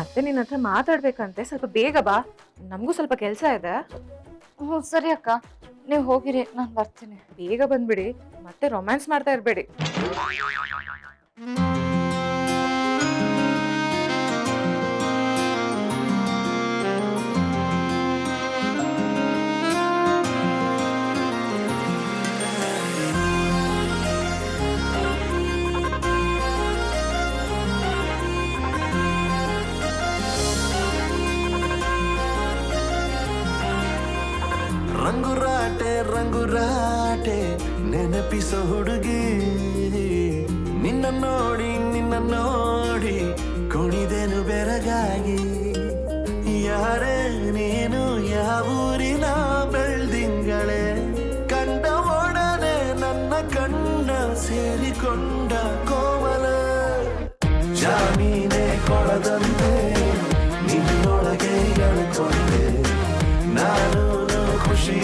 ಅತ್ತೆ ನಿನ್ನ ಹತ್ರ ಮಾತಾಡ್ಬೇಕಂತೆ. ಸ್ವಲ್ಪ ಬೇಗ ಬಾ. ನಮಗೂ ಸ್ವಲ್ಪ ಕೆಲಸ ಇದೆ. ಹ್ಞೂ ಸರಿ ಅಕ್ಕ. ನೀವು ಹೋಗಿರಿ ನಾನು ಬರ್ತೀನಿ. ಬೇಗ ಬಂದ್ಬಿಡಿ. ಮತ್ತೆ ರೊಮ್ಯಾನ್ಸ್ ಮಾಡ್ತಾ ಇರಬೇಡಿ. ರಂಗುರಾಟೆ ರಂಗುರಾಟೆ ನೆನಪಿಸೋ ಹುಡುಗಿ. ನಿನ್ನ ನೋಡಿ ನಿನ್ನ ನೋಡಿ ಕುಣಿದೆನು ಬೆರಗಾಗಿ. ಯಾರೇ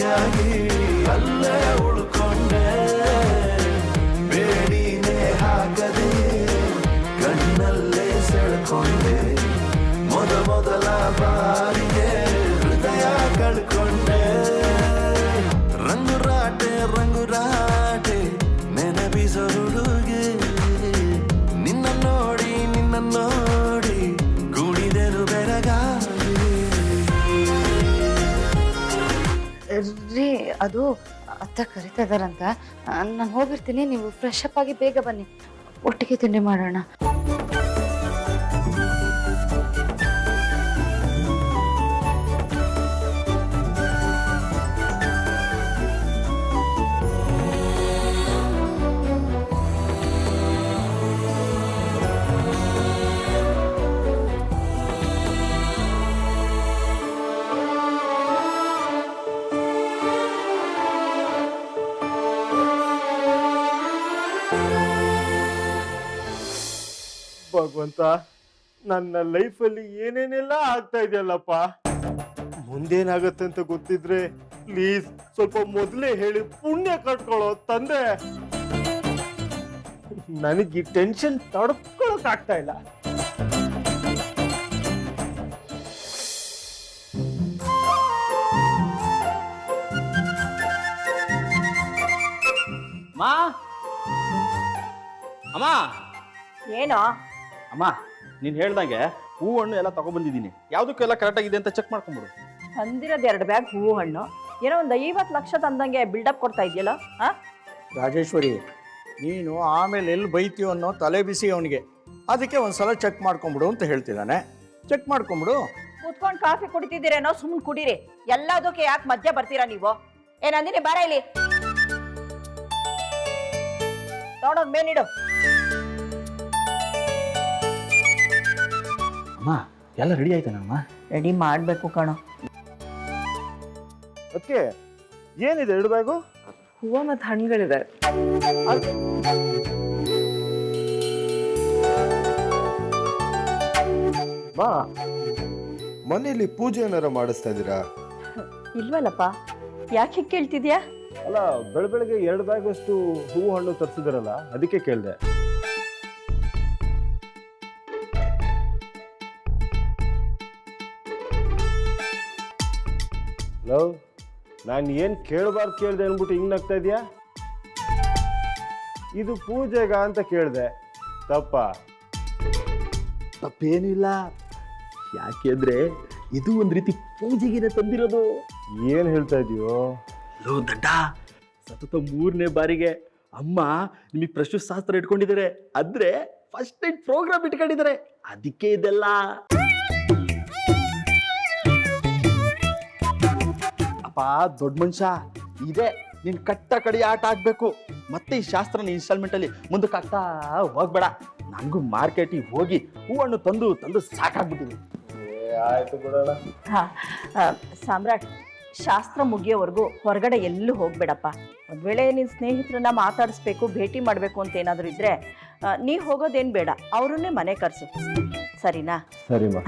ಖುಷಿಯಾಗಿ ಅಲ್ಲೇ ಉಳ್ಕೊಂಡೆ ಅದು ಅತ್ತ ಕರಿತಾ ಇದಾರಂತ. ನಾನು ಹೋಗಿರ್ತೀನಿ, ನೀವು ಫ್ರೆಶ್ ಅಪ್ ಆಗಿ ಬೇಗ ಬನ್ನಿ. ಒಟ್ಟಿಗೆ ತಿಂಡಿ ಮಾಡೋಣ. ಭಗವಂತ ನನ್ನ ಲೈಫಲ್ಲಿ ಏನೇನೆಲ್ಲ ಆಗ್ತಾ ಇದೆಯಲ್ಲಪ್ಪ? ಮುಂದೇನಾಗತ್ತೆ ಅಂತ ಗೊತ್ತಿದ್ರೆ ಪ್ಲೀಸ್ ಸ್ವಲ್ಪ ಮೊದಲೇ ಹೇಳಿ ಪುಣ್ಯ ಕಟ್ಕೊಳ್ಳೋ ತಂದೆ. ನನಗೆ ಈ ಟೆನ್ಷನ್ ತಡ್ಕೊಳಕ್ ಆಗ್ತಾ ಇಲ್ಲ. ಮಾ. ಅಮ್ಮ. ಏನೋ? ಅಮ್ಮ ನೀನ್ ಹೇಳ್ದಂಗೆ ಹೂ ಹಣ್ಣು ಎಲ್ಲ ತಗೊಬಂದಿದ್ದೀನಿ. ಯಾವ್ದಕ್ಕೂ ಎಲ್ಲ ಕರೆಕ್ಟ್ ಆಗಿದೆ ಅಂತ ಚೆಕ್ ಮಾಡ್ಕೊಂಬಿಡು. ತಂದಿರೋದು ಎರಡು ಬ್ಯಾಗ್ ಹೂವು ಹಣ್ಣು ಏನೋ ಒಂದು ಐವತ್ತು ಲಕ್ಷ ತಂದಂಗೆ ಬಿಲ್ಡಪ್ ಕೊಡ್ತಾ ಇದೆಯಲ್ಲ? ಹಾಂ ರಾಜೇಶ್ವರಿ ನೀನು ಆಮೇಲೆ ಎಲ್ಲಿ ಬೈತೀಯೋ ಅನ್ನೋ ತಲೆ ಬಿಸಿ ಅವನಿಗೆ. ಅದಕ್ಕೆ ಒಂದ್ಸಲ ಚೆಕ್ ಮಾಡ್ಕೊಂಬಿಡು ಅಂತ ಹೇಳ್ತಿದ್ದಾನೆ. ಚೆಕ್ ಮಾಡ್ಕೊಂಬಿಡು. ಕುತ್ಕೊಂಡು ಕಾಫಿ ಕುಡಿತಿದ್ದೀರೇನೋ ಸುಮ್ಮನೆ ಕುಡೀರಿ. ಎಲ್ಲದಕ್ಕೆ ಯಾಕೆ ಮಧ್ಯ ಬರ್ತೀರಾ ನೀವು? ಏನಂದಿನಿ ಬಾರ ಇಲ್ಲಿ. ತಗೊಂಡೋಗ್ ಮೇಲಿಡು ಅಮ್ಮ ಎಲ್ಲ ರೆಡಿ ಆಯ್ತಾನಮ್ಮ? ರೆಡಿ ಮಾಡಬೇಕು ಕಣೋ. ಅದಕ್ಕೆ ಏನಿದೆ ಎರಡು ಬ್ಯಾಗು ಹೂವು ಮತ್ತು ಹಣ್ಣುಗಳಿದೆ ಮಾ ಮನೆಯಲ್ಲಿ ಪೂಜೆ ಏನಾರ ಮಾಡಿಸ್ತಾ ಇದ್ದೀರಾ? ಇಲ್ವಲ್ಲಪ್ಪ ಯಾಕೆ ಕೇಳ್ತಿದ್ಯಾ? ಅಲ್ಲ ಬೆಳ ಬೆಳಗ್ಗೆ ಎರಡು ಬ್ಯಾಗ್ ಅಷ್ಟು ಹೂವು ಹಣ್ಣು ತರಿಸಿದಾರಲ್ಲ ಅದಕ್ಕೆ ಕೇಳಿದೆ. ಲವ್ ನಾನು ಏನು ಕೇಳಬಾರ್ದು ಕೇಳಿದೆ ಅಂದ್ಬಿಟ್ಟು ಹಿಂಗ್ ನಗ್ತಾ ಇದೆಯಾ? ಇದು ಪೂಜೆಗ ಅಂತ ಕೇಳಿದೆ. ತಪ್ಪ. ತಪ್ಪೇನಿಲ್ಲ. ಯಾಕೆಂದ್ರೆ ಇದು ಒಂದು ರೀತಿ ಪೂಜೆಗಿನ ತಂದಿರೋದು. ಏನು ಹೇಳ್ತಾ ಇದೀಯೋ? ಲೋ ದಡ್ಡ ಸತತ ಮೂರನೇ ಬಾರಿಗೆ ಅಮ್ಮ ನಿಮಗೆ ಪ್ರಶ್ನೆ ಶಾಸ್ತ್ರ ಇಟ್ಕೊಂಡಿದ್ದಾರೆ. ಅಂದ್ರೆ ಫಸ್ಟ್ ನೈಟ್ ಪ್ರೋಗ್ರಾಮ್ ಇಟ್ಕೊಂಡಿದ್ದಾರೆ. ಅದಕ್ಕೆ ಇದೆಲ್ಲ. ಅಪ್ಪ ದೊಡ್ಡ ಮನುಷ್ಯ ಇದೆ. ನೀನ್ ಕಟ್ಟ ಕಡಿ ಆಟ ಆಗ್ಬೇಕು ಮತ್ತೆ ಈ ಶಾಸ್ತ್ರನ ಇನ್ಸ್ಟಾಲ್ಮೆಂಟ್ ಅಲ್ಲಿ ಮುಂದಕ್ಕೆ ಆಗ್ತಾ ಹೋಗ್ಬೇಡ. ನನಗೂ ಮಾರ್ಕೆಟಿಗೆ ಹೋಗಿ ಹೂವನ್ನು ತಂದು ತಂದು ಸಾಕಾಗ್ಬಿಟ್ಟಿದೆ. ಆಯ್ತು ಬಿಡೋಣ. ಹಾ ಆ, ಸಾಮ್ರಾಟ್ ಶಾಸ್ತ್ರ ಮುಗಿಯೋವರೆಗೂ ಹೊರಗಡೆ ಎಲ್ಲೂ ಹೋಗ್ಬೇಡಪ್ಪ. ಒಂದ್ ವೇಳೆ ನಿನ್ನ ಸ್ನೇಹಿತರನ್ನ ಮಾತಾಡಿಸ್ಬೇಕು ಭೇಟಿ ಮಾಡಬೇಕು ಅಂತ ಏನಾದರೂ ಇದ್ರೆ ಆ, ನೀ ಹೋಗೋದೇನ್ ಬೇಡ. ಅವ್ರನ್ನೇ ಮನೆ ಕರ್ಸು. ಸರಿನಾ? ಸರಿಮಾ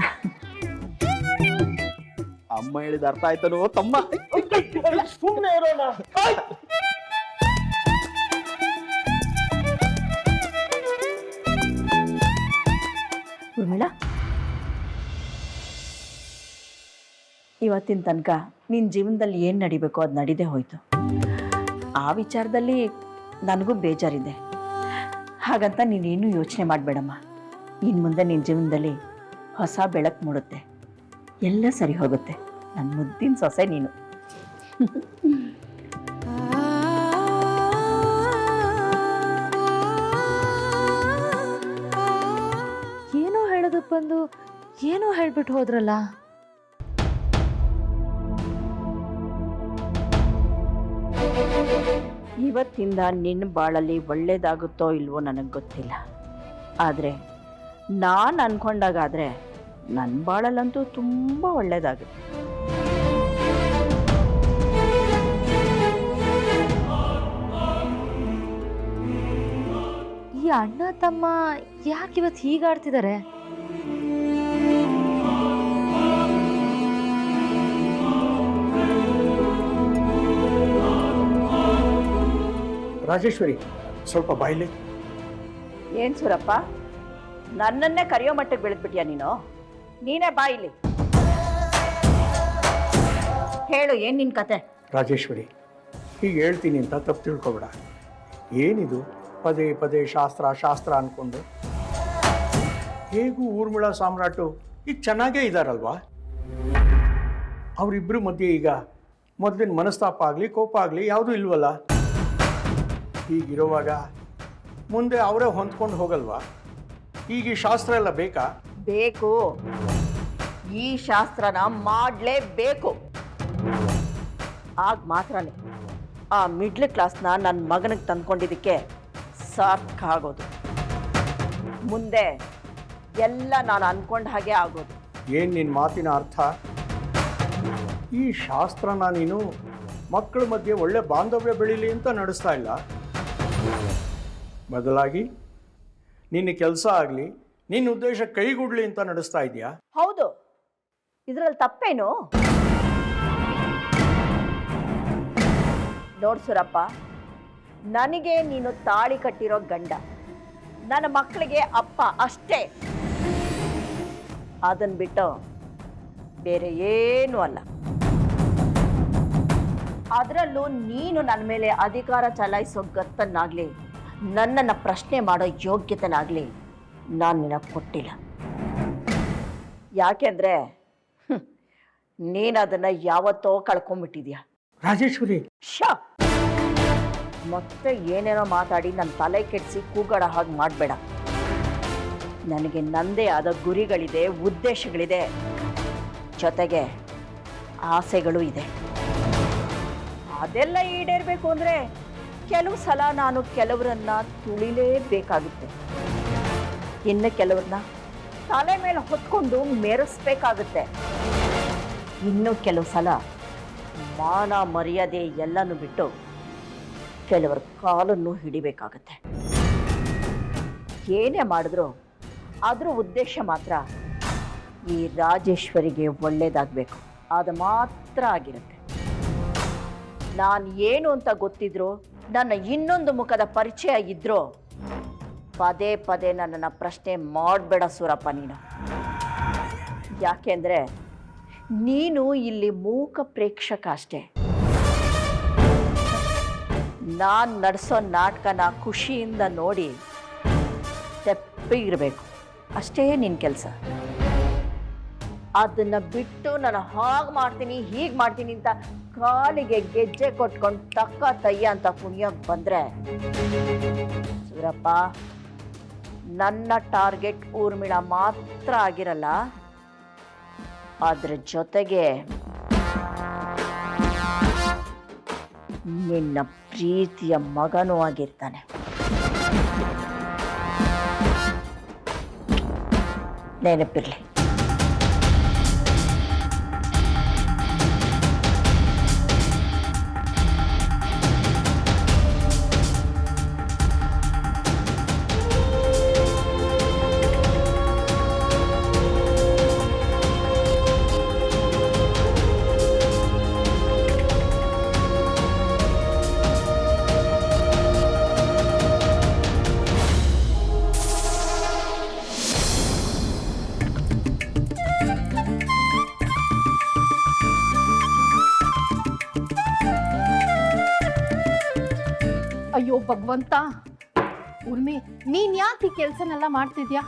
ಅಮ್ಮ ಹೇಳಿದ ಅರ್ಥ ಆಯ್ತನೋ ತಮ್ಮ? ಸುಮ್ಮನೆ ಇರೋಣ. ಉರ್ಮಿಳಾ ಇವತ್ತಿನ ತನಕ ನಿನ್ನ ಜೀವನದಲ್ಲಿ ಏನು ನಡಿಬೇಕು ಅದು ನಡೀದೇ ಹೋಯ್ತು. ಆ ವಿಚಾರದಲ್ಲಿ ನನಗೂ ಬೇಜಾರಿದೆ. ಹಾಗಂತ ನೀನೇನು ಯೋಚನೆ ಮಾಡಬೇಡಮ್ಮ. ಇನ್ನು ಮುಂದೆ ನಿನ್ನ ಜೀವನದಲ್ಲಿ ಹೊಸ ಬೆಳಕು ಮೂಡುತ್ತೆ. ಎಲ್ಲ ಸರಿ ಹೋಗುತ್ತೆ. ನನ್ನ ಮುದ್ದಿನ ಸೊಸೆ ನೀನು. ಏನೋ ಹೇಳೋದಕ್ಕೆ ಬಂದು ಏನೋ ಹೇಳ್ಬಿಟ್ಟು ಹೋದ್ರಲ್ಲ? ಇವತ್ತಿಂದ ನಿನ್ನ ಬಾಳಲ್ಲಿ ಒಳ್ಳೇದಾಗುತ್ತೋ ಇಲ್ವೋ ನನಗೆ ಗೊತ್ತಿಲ್ಲ. ಆದರೆ ನಾನು ಅನ್ಕೊಂಡಾಗಾದರೆ ನನ್ನ ಬಾಳಲ್ಲಂತೂ ತುಂಬ ಒಳ್ಳೇದಾಗುತ್ತೆ. ಈ ಅಣ್ಣ ತಮ್ಮ ಯಾಕೆ ಇವತ್ತು ಹೀಗಾಡ್ತಿದ್ದಾರೆ ರಾಜೇಶ್ವರಿ ಸ್ವಲ್ಪ ಬಾಯಿಲಿ. ಏನು ಸೂರಪ್ಪ? ನನ್ನನ್ನೇ ಕರೆಯೋ ಮಟ್ಟಕ್ಕೆ ಬೆಳೆದ್ಬಿಟ್ಯಾ ನೀನು? ನೀನೇ ಬಾ ಇಲ್ಲಿ. ಹೇಳು ಏನು ನಿನ್ನ ಕತೆ? ರಾಜೇಶ್ವರಿ ಹೀಗೆ ಹೇಳ್ತೀನಿ ಅಂತ ತಪ್ಪು ತಿಳ್ಕೊಬೇಡ. ಏನಿದು? ಪದೇ ಪದೇ ಶಾಸ್ತ್ರ ಶಾಸ್ತ್ರ ಅಂದ್ಕೊಂಡು ಹೇಗೂ ಊರ್ಮಿಳಾ ಸಾಮ್ರಾಟು ಈಗ ಚೆನ್ನಾಗೇ ಇದ್ದಾರಲ್ವಾ ಅವರಿಬ್ಬರ ಮಧ್ಯೆ ಈಗ ಮೊದಲಿನ ಮನಸ್ತಾಪ ಆಗಲಿ ಕೋಪ ಆಗಲಿ ಯಾವುದೂ ಇಲ್ವಲ್ಲ? ಹೀಗಿರುವಾಗ ಮುಂದೆ ಅವರೇ ಹೊಂದ್ಕೊಂಡು ಹೋಗಲ್ವಾ? ಈಗ ಈ ಶಾಸ್ತ್ರ ಎಲ್ಲ ಬೇಕಾ? ಬೇಕು. ಈ ಶಾಸ್ತ್ರನ ಮಾಡಲೇಬೇಕು. ಆಗ ಮಾತ್ರನೇ ಆ ಮಿಡ್ಲ್ ಕ್ಲಾಸ್ನ ನನ್ನ ಮಗನಿಗೆ ತಂದ್ಕೊಂಡಿದ್ದಕ್ಕೆ ಸಾರ್ಥಕ ಆಗೋದು ಮುಂದೆ ಎಲ್ಲ ನಾನು ಅನ್ಕೊಂಡ ಹಾಗೆ ಆಗೋದು. ಏನು ನಿನ್ನ ಮಾತಿನ ಅರ್ಥ? ಈ ಶಾಸ್ತ್ರನ ನೀನು ಮಕ್ಕಳ ಮಧ್ಯೆ ಒಳ್ಳೆ ಬಾಂಧವ್ಯ ಬೆಳೀಲಿ ಅಂತ ನಡೆಸ್ತಾ ಇಲ್ಲ. ಬದಲಾಗಿ ನಿನ್ನ ಕೆಲಸ ಆಗಲಿ ನಿನ್ನ ಉದ್ದೇಶ ಕೈಗೂಡ್ಲಿ ಅಂತ ನಡೆಸ್ತಾ ಇದೆಯಾ? ಹೌದು. ಇದರಲ್ಲಿ ತಪ್ಪೇನು? ನೋಡ್ ಸುರಪ್ಪ, ನನಗೆ ನೀನು ತಾಳಿ ಕಟ್ಟಿರೋ ಗಂಡ. ನನ್ನ ಮಕ್ಕಳಿಗೆ ಅಪ್ಪ ಅಷ್ಟೇ. ಅದನ್ನ ಬಿಟ್ಟು ಬೇರೆ ಏನು ಅಲ್ಲ. ಅದರಲ್ಲೂ ನೀನು ನನ್ನ ಮೇಲೆ ಅಧಿಕಾರ ಚಲಾಯಿಸೋ ಗತ್ತನ್ನಾಗಲಿ, ನನ್ನನ್ನು ಪ್ರಶ್ನೆ ಮಾಡೋ ಯೋಗ್ಯತೆನಾಗಲಿ, ನಾನು ನಿನಗೆ ಕೊಟ್ಟಿಲ್ಲ. ಯಾಕೆಂದ್ರೆ ನೀನು ಅದನ್ನ ಯಾವತ್ತೋ ಕಳ್ಕೊಂಡ್ಬಿಟ್ಟಿದ್ಯಾ ರಾಜೇಶ್ವರಿ. ಶ ಮತ್ತೆ ಏನೇನೋ ಮಾತಾಡಿ ನನ್ನ ತಲೆ ಕೆಡಿಸಿ ಕೂಗಾಡ ಹಾಗೆ ಮಾಡಬೇಡ. ನನಗೆ ನಂದೇ ಆದ ಗುರಿಗಳಿದೆ ಉದ್ದೇಶಗಳಿದೆ. ಜೊತೆಗೆ ಆಸೆಗಳು ಇದೆ. ಅದೆಲ್ಲ ಈಡೇರಬೇಕು ಅಂದರೆ ಕೆಲವು ಸಲ ನಾನು ಕೆಲವರನ್ನ ತುಳಿಲೇಬೇಕಾಗುತ್ತೆ. ಇನ್ನು ಕೆಲವ್ರನ್ನ ತಲೆ ಮೇಲೆ ಹೊತ್ಕೊಂಡು ಮೆರೆಸ್ಬೇಕಾಗುತ್ತೆ. ಇನ್ನು ಕೆಲವು ಸಲ ಮಾನ ಮರ್ಯಾದೆ ಎಲ್ಲನೂ ಬಿಟ್ಟು ಕೆಲವರ ಕಾಲನ್ನು ಹಿಡಿಬೇಕಾಗತ್ತೆ. ಏನೇ ಮಾಡಿದ್ರು ಅದರ ಉದ್ದೇಶ ಮಾತ್ರ ಈ ರಾಜೇಶ್ವರಿಗೆ ಒಳ್ಳೇದಾಗಬೇಕು. ಅದು ಮಾತ್ರ ಆಗಿರುತ್ತೆ. ನಾನು ಏನು ಅಂತ ಗೊತ್ತಿದ್ರು, ನನ್ನ ಇನ್ನೊಂದು ಮುಖದ ಪರಿಚಯ ಇದ್ರು ಪದೇ ಪದೇ ನನ್ನನ್ನು ಪ್ರಶ್ನೆ ಮಾಡಬೇಡ ಸೂರಪ್ಪ ನೀನು. ಯಾಕೆಂದರೆ ನೀನು ಇಲ್ಲಿ ಮೂಕ ಪ್ರೇಕ್ಷಕ ಅಷ್ಟೇ. ನಾನು ನಡೆಸೋ ನಾಟಕನ ಖುಷಿಯಿಂದ ನೋಡಿ ತೆಪ್ಪಿಗಿರಬೇಕು ಅಷ್ಟೇ ನಿನ್ನ ಕೆಲಸ. ಅದನ್ನು ಬಿಟ್ಟು ನಾನು ಹಾಗೆ ಮಾಡ್ತೀನಿ, ಹೀಗೆ ಮಾಡ್ತೀನಿ ಅಂತ ಕಾಲಿಗೆ ಗೆಜ್ಜೆ ಕೊಟ್ಕೊಂಡು ತಕ್ಕ ತಯ್ಯ ಅಂತ ಕುಣಿಯೋಕೆ ಬಂದರೆ ಸೂರಪ್ಪ, ನನ್ನ ಟಾರ್ಗೆಟ್ ಊರ್ಮಿಳ ಮಾತ್ರ ಆಗಿರಲ್ಲ. ಅದ್ರ ಜೊತೆಗೆ ನಿನ್ನ ಪ್ರೀತಿಯ ಮಗನೂ ಆಗಿರ್ತಾನೆ. ನೆನಪಿರ್ಲಿ. ಭಗವಂತ. ಉರ್ಮಿ ನೀನ್ ಯಾಕೆ ಈ ಕೆಲ್ಸನೆಲ್ಲ ಮಾಡ್ತಿದ್ಯಾ?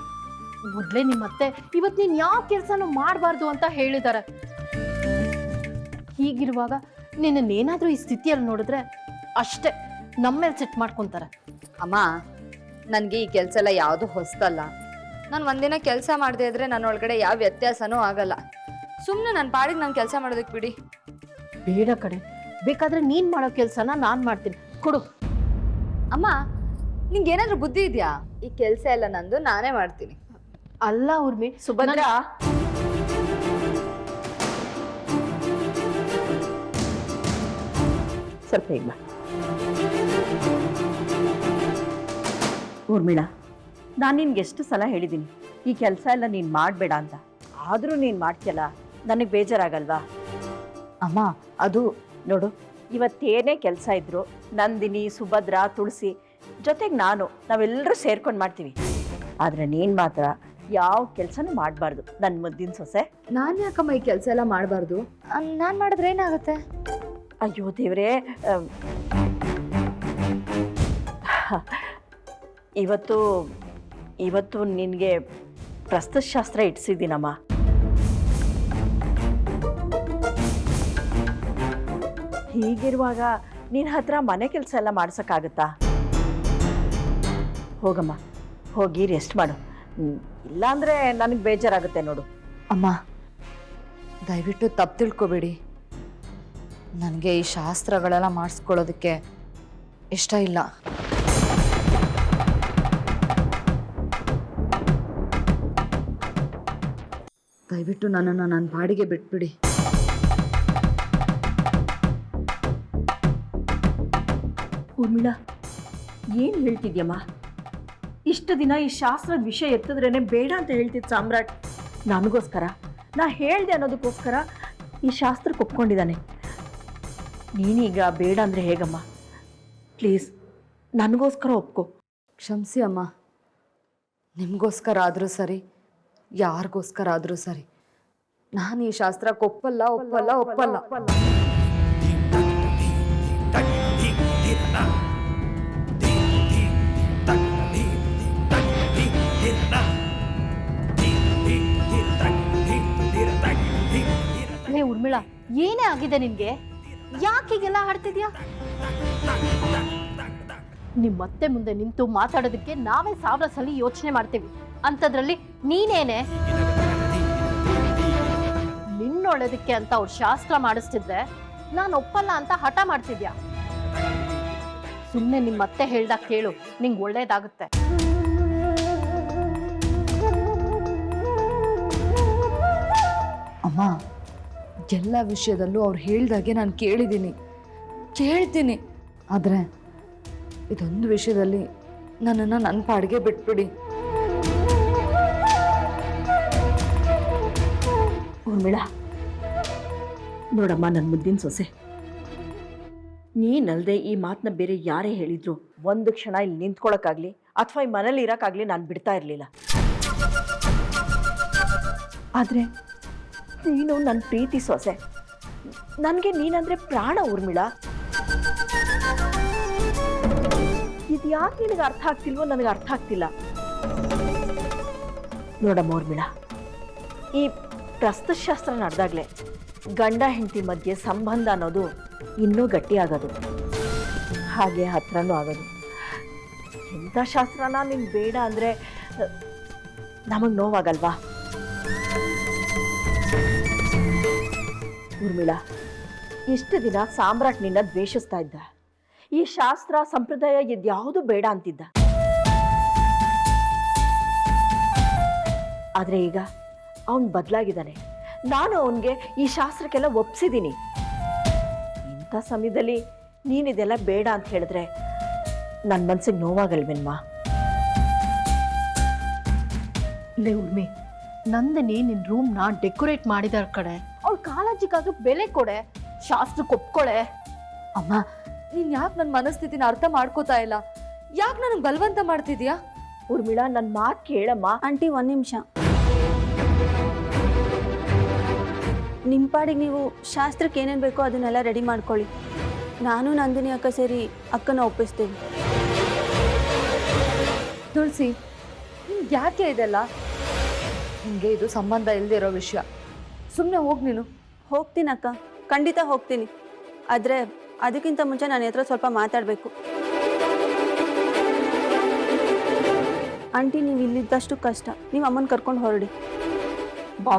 ಮೊದ್ಲೇ ನಿಮ್ಮತ್ತೆ ಇವತ್ತು ನೀನ್ ಯಾವ ಕೆಲ್ಸನೂ ಮಾಡಬಾರ್ದು ಅಂತ ಹೇಳಿದಾರೆ. ಹೀಗಿರುವಾಗ ನಿನ್ನೇನಾದ್ರೂ ಈ ಸ್ಥಿತಿಯಲ್ಲಿ ನೋಡಿದ್ರೆ ಅಷ್ಟೇ ನಮ್ಮೇಲೆ ಸೆಟ್ ಮಾಡ್ಕೊಂತಾರೆ. ಅಮ್ಮ ನನಗೆ ಈ ಕೆಲಸ ಎಲ್ಲ ಯಾವುದು ಹೊಸ್ತಲ್ಲ. ನಾನು ಒಂದಿನ ಕೆಲಸ ಮಾಡದೇ ಇದ್ರೆ ನನ್ನ ಒಳಗಡೆ ಯಾವ ವ್ಯತ್ಯಾಸನೂ ಆಗಲ್ಲ. ಸುಮ್ಮನೆ ನನ್ನ ಪಾಡಿಗೆ ನಾನು ಕೆಲಸ ಮಾಡೋದಕ್ಕೆ ಬಿಡಿ. ಬೇಡ ಕಡೆ ಬೇಕಾದ್ರೆ ನೀನ್ ಮಾಡೋ ಕೆಲಸನ ನಾನ್ ಮಾಡ್ತೀನಿ. ಕೊಡು. ಅಮ್ಮ ನಿಂಗೆ ಏನಾದ್ರೂ ಬುದ್ಧಿ ಇದೆಯಾ? ಈ ಕೆಲಸ ಎಲ್ಲ ನಂದು ನಾನೇ ಮಾಡ್ತೀನಿ. ಅಲ್ಲ ಊರ್ಮಿ ಸುಭದ್ರ? ಸ್ವಲ್ಪ ಈಗ ಊರ್ಮಿಳ ಊರ್ಮಿಳಾ ನಾನು ನಿನ್ಗೆ ಎಷ್ಟು ಸಲ ಹೇಳಿದ್ದೀನಿ ಈ ಕೆಲಸ ಎಲ್ಲ ನೀನು ಮಾಡಬೇಡ ಅಂತ. ಆದರೂ ನೀನು ಮಾಡ್ತೀಯಲ್ಲ ನನಗೆ ಬೇಜಾರಾಗಲ್ವಾ? ಅಮ್ಮ ಅದು ನೋಡು ಇವತ್ತೇನೇ ಕೆಲಸ ಇದ್ರು ನಂದಿನಿ ಸುಭದ್ರ ತುಳಸಿ ಜೊತೆಗೆ ನಾನು ನಾವೆಲ್ಲರೂ ಸೇರ್ಕೊಂಡು ಮಾಡ್ತೀವಿ. ಆದರೆ ನೀನು ಮಾತ್ರ ಯಾವ ಕೆಲಸನೂ ಮಾಡಬಾರ್ದು. ನನ್ನ ಮುದ್ದಿನ ಸೊಸೆ. ನಾನು ಯಾಕಮ್ಮ ಈ ಕೆಲಸ ಎಲ್ಲ ಮಾಡಬಾರ್ದು? ನಾನು ಮಾಡಿದ್ರೆ ಏನಾಗುತ್ತೆ? ಅಯ್ಯೋ ದೇವ್ರೇ ಅಮ್, ಇವತ್ತು ಇವತ್ತು ನಿನಗೆ ಪ್ರಸ್ತುತಶಾಸ್ತ್ರ ಇಡ್ಸಿದ್ದೀನಮ್ಮ ಹೀಗಿರುವಾಗ ನಿನ್ನ ಹತ್ರ ಮನೆ ಕೆಲಸ ಎಲ್ಲ ಮಾಡ್ಸೋಕ್ಕಾಗತ್ತಾ? ಹೋಗಮ್ಮ, ಹೋಗಿ ರೆಸ್ಟ್ ಮಾಡು. ಇಲ್ಲಾಂದರೆ ನನಗೆ ಬೇಜಾರಾಗುತ್ತೆ ನೋಡು. ಅಮ್ಮ, ದಯವಿಟ್ಟು ತಪ್ಪು ತಿಳ್ಕೊಬೇಡಿ. ನನಗೆ ಈ ಶಾಸ್ತ್ರಗಳೆಲ್ಲ ಮಾಡಿಸ್ಕೊಳ್ಳೋದಕ್ಕೆ ಇಷ್ಟ ಇಲ್ಲ. ದಯವಿಟ್ಟು ನನ್ನನ್ನು ನನ್ನ ಬಾಡಿಗೆ ಬಿಟ್ಬಿಡಿ. ಊರ್ಮಿಳಾ ಏನು ಹೇಳ್ತಿದ್ಯಮ್ಮ? ಇಷ್ಟು ದಿನ ಈ ಶಾಸ್ತ್ರದ ವಿಷಯ ಎತ್ತಿದ್ರೇನೆ ಬೇಡ ಅಂತ ಹೇಳ್ತಿದ್ದ ಸಾಮ್ರಾಟ್. ನನಗೋಸ್ಕರ ನಾ ಹೇಳ್ದೆ ಅನ್ನೋದಕ್ಕೋಸ್ಕರ ಈ ಶಾಸ್ತ್ರಕ್ಕೆ ಒಪ್ಕೊಂಡಿದ್ದಾನೆ. ನೀನೀಗ ಬೇಡ ಅಂದರೆ ಹೇಗಮ್ಮ? ಪ್ಲೀಸ್ ನನಗೋಸ್ಕರ ಒಪ್ಕೊ. ಕ್ಷಮಿಸಿ ಅಮ್ಮ ನಿಮಗೋಸ್ಕರ ಆದರೂ ಸರಿ ಯಾರಿಗೋಸ್ಕರ ಆದರೂ ಸರಿ. ನಾನು ಈ ಶಾಸ್ತ್ರಕ್ಕೆ ಒಪ್ಪಲ್ಲ ಒಪ್ಪಲ್ಲ ಒಪ್ಪಲ್ಲ. ಲೇ ಉರ್ಮಿಳಾ, ಏನೇ ಆಗಿದೆ ನಿನ್ಗೆ? ಯಾಕೆ ಹೀಗೆಲ್ಲ ಆಡ್ತಿದ್ಯಾ? ನಿಮ್ ಮತ್ತೆ ಮುಂದೆ ನಿಂತು ಮಾತಾಡೋದಕ್ಕೆ ನಾವೇ ಸಾವಿರ ಸಲ ಯೋಚನೆ ಮಾಡ್ತೀವಿ. ಅಂಥದ್ರಲ್ಲಿ ನೀನೇನೆ? ನಿನ್ನೊಳ್ಳೋದಕ್ಕೆ ಅಂತ ಅವ್ರು ಶಾಸ್ತ್ರ ಮಾಡಿಸ್ತಿದ್ರೆ ನಾನು ಒಪ್ಪಲ್ಲ ಅಂತ ಹಠ ಮಾಡ್ತಿದ್ಯಾ? ಸುಮ್ಮನೆ ನಿಮ್ಮ ಮತ್ತೆ ಹೇಳ್ದಾಗ ಕೇಳು, ನಿಂಗೆ ಒಳ್ಳೇದಾಗುತ್ತೆ. ಅಮ್ಮ, ಎಲ್ಲ ವಿಷಯದಲ್ಲೂ ಅವ್ರು ಹೇಳ್ದಾಗೆ ನಾನು ಕೇಳಿದ್ದೀನಿ ಕೇಳ್ತೀನಿ. ಆದರೆ ಇದೊಂದು ವಿಷಯದಲ್ಲಿ ನನ್ನನ್ನು ನನ್ನ ಪಾಡಿಗೆ ಬಿಟ್ಬಿಡಿ. ಊರ್ಮಿಳ, ನೋಡಮ್ಮ ನನ್ನ ಮುದ್ದಿನ ಸೊಸೆ. ನೀನಲ್ದೆ ಈ ಮಾತನ್ನ ಬೇರೆ ಯಾರೇ ಹೇಳಿದ್ರು, ಒಂದು ಕ್ಷಣ ಇಲ್ಲಿ ನಿಂತ್ಕೊಳಕ್ಕಾಗ್ಲಿ ಅಥವಾ ಈ ಮನೇಲಿ ಇರೋಕ್ಕಾಗ್ಲಿ ನಾನು ಬಿಡ್ತಾ ಇರಲಿಲ್ಲ. ಆದರೆ ನೀನು ನನ್ನ ಪ್ರೀತಿ ಸೊಸೆ. ನನಗೆ ನೀನಂದ್ರೆ ಪ್ರಾಣ ಊರ್ಮಿಳ. ಇದ್ಯಾಕೆ ನಿನಗೆ ಅರ್ಥ ಆಗ್ತಿಲ್ವೋ ನನಗೆ ಅರ್ಥ ಆಗ್ತಿಲ್ಲ. ನೋಡಮ್ಮ ಊರ್ಮಿಳ, ಈ ಪ್ರಸ್ತುತಶಾಸ್ತ್ರ ನಡೆದಾಗಲೇ ಗಂಡ ಹೆಂಡತಿ ಮಧ್ಯೆ ಸಂಬಂಧ ಅನ್ನೋದು ಇನ್ನೂ ಗಟ್ಟಿಯಾಗೋದು ಹಾಗೆ ಹತ್ರನೂ ಆಗೋದು. ಎಂಥ ಶಾಸ್ತ್ರನ ನಿಂಗೆ ಬೇಡ ಅಂದರೆ, ನಮಗೆ ನೋವಾಗಲ್ವಾ? ಊರ್ಮಿಳಾ, ಇಷ್ಟು ದಿನ ಸಾಮ್ರಾಟ್ ನಿನ್ನ ದ್ವೇಷಿಸ್ತಾ ಇದ್ದ. ಈ ಶಾಸ್ತ್ರ ಸಂಪ್ರದಾಯ ಇದ್ಯಾವುದು ಬೇಡ ಅಂತಿದ್ದ. ಆದರೆ ಈಗ ಅವನು ಬದಲಾಗಿದ್ದಾನೆ. ನಾನು ಅವನಿಗೆ ಈ ಶಾಸ್ತ್ರಕ್ಕೆಲ್ಲ ಒಪ್ಸಿದ್ದೀನಿ ಇಂಥ ಸಮಯದಲ್ಲಿ ನೀನು ಇದೆಲ್ಲ ಬೇಡ ಅಂತ ಹೇಳಿದ್ರೆ ನನ್ನ ಮನ್ಸಿಗೆ ನೋವಾಗಲ್ವೇನ್ಮ ಲೇ ಉರ್ಮಿ ನಂದಿನಿ ನಿನ್ ರೂಮ್ನ ಡೆಕೋರೇಟ್ ಮಾಡಿದಾರ ಕಡೆ ಅವ್ಳ ಕಾಳಜಿಗಾದ್ರೂ ಬೆಲೆ ಕೊಡೆ ಶಾಸ್ತ್ರ ಒಪ್ಕೊಳೆ. ಅಮ್ಮ ನೀನು ಯಾಕೆ ನನ್ನ ಮನಸ್ಥಿತಿನ ಅರ್ಥ ಮಾಡ್ಕೋತಾ ಇಲ್ಲ? ಯಾಕೆ ನನಗೆ ಬಲವಂತ ಮಾಡ್ತಿದ್ಯಾ? ಉರ್ಮಿಳಾ ನನ್ನ ಮಾತು ಕೇಳಮ್ಮ. ಆಂಟಿ ಒಂದು ನಿಮಿಷ. ನಿಮ್ಮ ಪಾಡಿಗೆ ನೀವು ಶಾಸ್ತ್ರಕ್ಕೆ ಏನೇನು ಬೇಕೋ ಅದನ್ನೆಲ್ಲ ರೆಡಿ ಮಾಡ್ಕೊಳ್ಳಿ. ನಾನು ನಂದಿನಿ ಅಕ್ಕ ಸೇರಿ ಅಕ್ಕನ ಒಪ್ಪಿಸ್ತೀವಿ ತುಳಸಿ ನಿಮ್ಗೆ ಯಾಕೆ ಇದೆಲ್ಲ? ನಿಮಗೆ ಇದು ಸಂಬಂಧ ಇಲ್ಲದೆ ಇರೋ ವಿಷಯ. ಸುಮ್ಮನೆ ಹೋಗಿ ನೀನು. ಹೋಗ್ತೀನಿ ಅಕ್ಕ. ಖಂಡಿತ ಹೋಗ್ತೀನಿ. ಆದರೆ ಅದಕ್ಕಿಂತ ಮುಂಚೆ ನನ್ನ ಹತ್ರ ಸ್ವಲ್ಪ ಮಾತಾಡಬೇಕು. ಆಂಟಿ ನೀವು ಇಲ್ಲಿದ್ದಷ್ಟು ಕಷ್ಟ. ನೀವು ಅಮ್ಮನ ಕರ್ಕೊಂಡು ಹೊರಡಿ. ಬಾ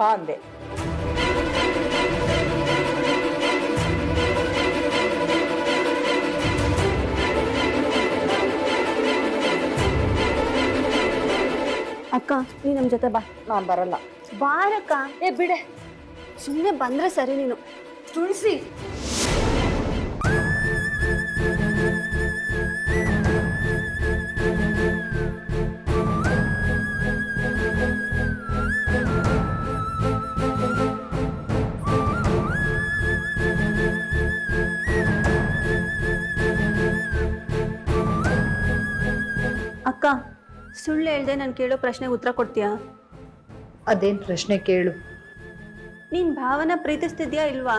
ಸುಭದ್ರ ಬಾ ಅಂದೆ ಅಕ್ಕ ನೀ ನಮ್ಮ ಜೊತೆ ಬಾ ನಾನು ಬರಲ್ಲ ಬಾರಕ್ಕ ಏ ಬಿಡೆ ಸುಮ್ಮನೆ ಬಂದರೆ ಸರಿ ನೀನು ತುಳಸಿ ಅಕ್ಕ ಸುಳ್ಳು ಹೇಳ್ದೆ ನಾನು ಕೇಳೋ ಪ್ರಶ್ನೆಗೆ ಉತ್ತರ ಕೊಡ್ತೀಯಾ? ಅದೇನು ಪ್ರಶ್ನೆ ಕೇಳು. ನೀನ್ ಭಾವನ ಪ್ರೀತಿಸ್ತಿದ್ಯಾ ಇಲ್ವಾ?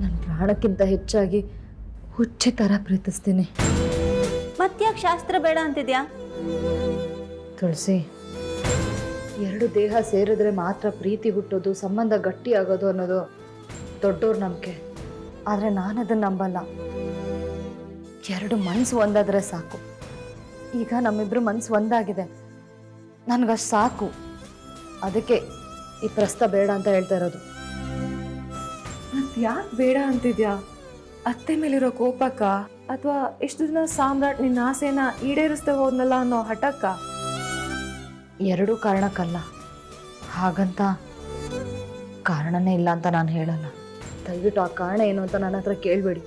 ನನ್ನ ಪ್ರಾಣಕ್ಕಿಂತ ಹೆಚ್ಚಾಗಿ ಹುಚ್ಚಿ ಥರ ಪ್ರೀತಿಸ್ತೀನಿ. ಮತ್ತ್ಯಾಕೆ ಶಾಸ್ತ್ರ ಬೇಡ ಅಂತಿದ್ಯಾ? ತುಳಸಿ ಎರಡು ದೇಹ ಸೇರಿದ್ರೆ ಮಾತ್ರ ಪ್ರೀತಿ ಹುಟ್ಟೋದು ಸಂಬಂಧ ಗಟ್ಟಿ ಆಗೋದು ಅನ್ನೋದು ದೊಡ್ಡೋರ್ ನಂಬಿಕೆ. ಆದರೆ ನಾನು ಅದನ್ನು ನಂಬಲ್ಲ. ಎರಡು ಮನಸ್ಸು ಒಂದಾದರೆ ಸಾಕು. ಈಗ ನಮ್ಮಿಬ್ರು ಮನ್ಸು ಒಂದಾಗಿದೆ. ನನಗಷ್ಟು ಸಾಕು. ಅದಕ್ಕೆ ಈ ಪ್ರಸ್ತ ಬೇಡ ಅಂತ ಹೇಳ್ತಾ ಇರೋದು. ಯಾಕೆ ಬೇಡ ಅಂತಿದ್ಯಾ? ಅತ್ತೆ ಮೇಲಿರೋ ಕೋಪಕ್ಕ ಅಥವಾ ಇಷ್ಟು ದಿನ ಸಾಮ್ರಾಟ್ ನಿನ್ನ ಆಸೆನ ಈಡೇರಿಸ್ದೆ ಹೋದ್ನಲ್ಲ ಅನ್ನೋ ಹಠಕ್ಕ? ಎರಡೂ ಕಾರಣಕ್ಕಲ್ಲ. ಹಾಗಂತ ಕಾರಣನೇ ಇಲ್ಲ ಅಂತ ನಾನು ಹೇಳಲ್ಲ. ದಯವಿಟ್ಟು ಆ ಕಾರಣ ಏನು ಅಂತ ನನ್ನ ಹತ್ರ ಕೇಳಬೇಡಿ.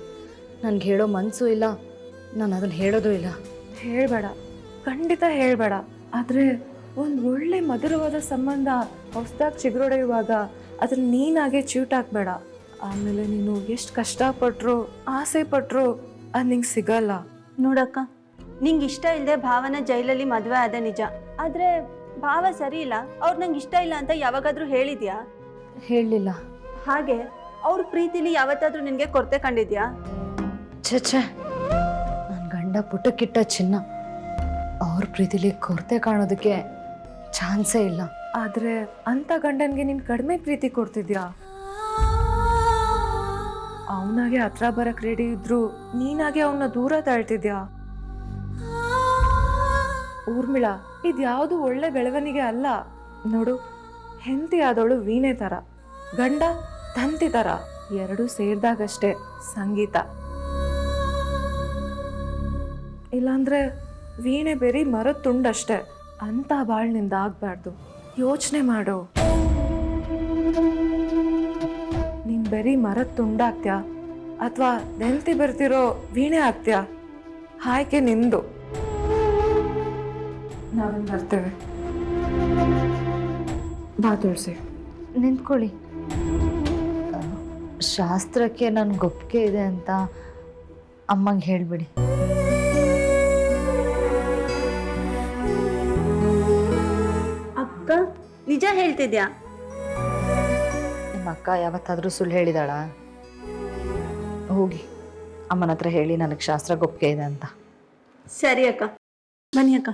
ನನಗೆ ಹೇಳೋ ಮನಸ್ಸು ಇಲ್ಲ. ನಾನು ಅದನ್ನು ಹೇಳೋದು ಇಲ್ಲ. ಹೇಳ್ಬೇಡ. ಖಂಡಿತ ಹೇಳಬೇಡ. ಆದರೆ ಒಂದು ಒಳ್ಳೆ ಮಧುರವಾದ ಸಂಬಂಧ ಹೊಸದಾಗಿ ಚಿಗುರೊಡೆಯುವಾಗ ಅದನ್ನ ನೀನಾಗೆ ಚೂಟ್ ಹಾಕ್ಬೇಡ. ಆಮೇಲೆ ನೀನು ಎಷ್ಟು ಕಷ್ಟಪಟ್ಟರು ಆಸೆ ಪಟ್ರು ಅದು ನಿಂಗೆ ಸಿಗಲ್ಲ. ನೋಡಕ್ಕ ನಿಂಗೆ ಇಷ್ಟ ಇಲ್ಲದೆ ಭಾವನ ಜೈಲಲ್ಲಿ ಮದುವೆ ಆದ ನಿಜ. ಆದರೆ ಭಾವ ಸರಿ ಇಲ್ಲ. ಅವ್ರು ನಂಗೆ ಇಷ್ಟ ಇಲ್ಲ ಅಂತ ಯಾವಾಗಾದ್ರೂ ಹೇಳಿದ್ಯಾ? ಹೇಳಲಿಲ್ಲ. ಹಾಗೆ ಅವ್ರ ಪ್ರೀತಿಲಿ ಯಾವತ್ತಾದ್ರೂ ನಿನಗೆ ಕೊರತೆ ಕಂಡಿದ್ಯಾ? ಛೇ. ಗಂಡ ಪುಟಕ್ಕಿಟ್ಟ ಚಿನ್ನ. ಅವ್ರ ಪ್ರೀತಿಲಿ ಕೊರತೆ ಕಾಣೋದಕ್ಕೆ ಚಾನ್ಸೇ ಇಲ್ಲ. ಆದ್ರೆ ಅಂತ ಗಂಡನ್ಗೆ ನೀನ್ ಕಡಿಮೆ ಪ್ರೀತಿ ಕೊಡ್ತಿದ್ಯಾ? ಅವನಾಗೆ ಹತ್ರ ಬರಕ್ ರೆಡಿ ಇದ್ರು ನೀನಾಗೆ ಅವನ್ನ ದೂರ ತಳ್ತಿದ್ಯಾ? ಊರ್ಮಿಳಾ, ಇದ್ಯಾವುದು ಒಳ್ಳೆ ಬೆಳವಣಿಗೆ ಅಲ್ಲ. ನೋಡು ಹೆಂತಿ ಆದವಳು ವೀಣೆ ತರ. ಗಂಡ ತಂತಿ ತರ. ಎರಡು ಸೇರಿದಾಗಷ್ಟೇ ಸಂಗೀತ. ಇಲ್ಲಾಂದ್ರೆ ವೀಣೆ ಬೇರಿ ಮರದ ತುಂಡಷ್ಟೇ ಅಂತ ಬಾಳ್ನಿಂದ ಆಗ್ಬಾರ್ದು. ಯೋಚನೆ ಮಾಡು. ನೀನ್ ಬರೀ ಮರದ ತುಂಡಾಗ್ತ್ಯಾ ಅಥವಾ ನೆಲ್ತಿ ಬರ್ತಿರೋ ವೀಣೆ ಆಗ್ತ್ಯಾ? ಆಯ್ಕೆ ನಿಂದು. ನಾವೇನ್ ಬರ್ತೇವೆ. ಬಾ ತುಳಸಿ. ನಿಂತ್ಕೊಳ್ಳಿ. ಶಾಸ್ತ್ರಕ್ಕೆ ನನ್ಗೆ ಗೊಪ್ಪಿಗೆ ಇದೆ ಅಂತ ಅಮ್ಮಂಗೆ ಹೇಳಿಬಿಡಿ. ನಿಜ ಹೇಳ್ತಿದ್ಯಾ? ನಿಮ್ಮ ಅಕ್ಕ ಯಾವತ್ತಾದರೂ ಸುಳ್ಳು ಹೇಳಿದಾಳ? ಹೋಗಿ ಅಮ್ಮನ ಹತ್ರ ಹೇಳಿ ನನಗೆ ಶಾಸ್ತ್ರ ಗೊಪ್ಪಿಗೆ ಇದೆ ಅಂತ. ಸರಿ ಅಕ್ಕ. ಬನ್ನಿ ಅಕ್ಕ.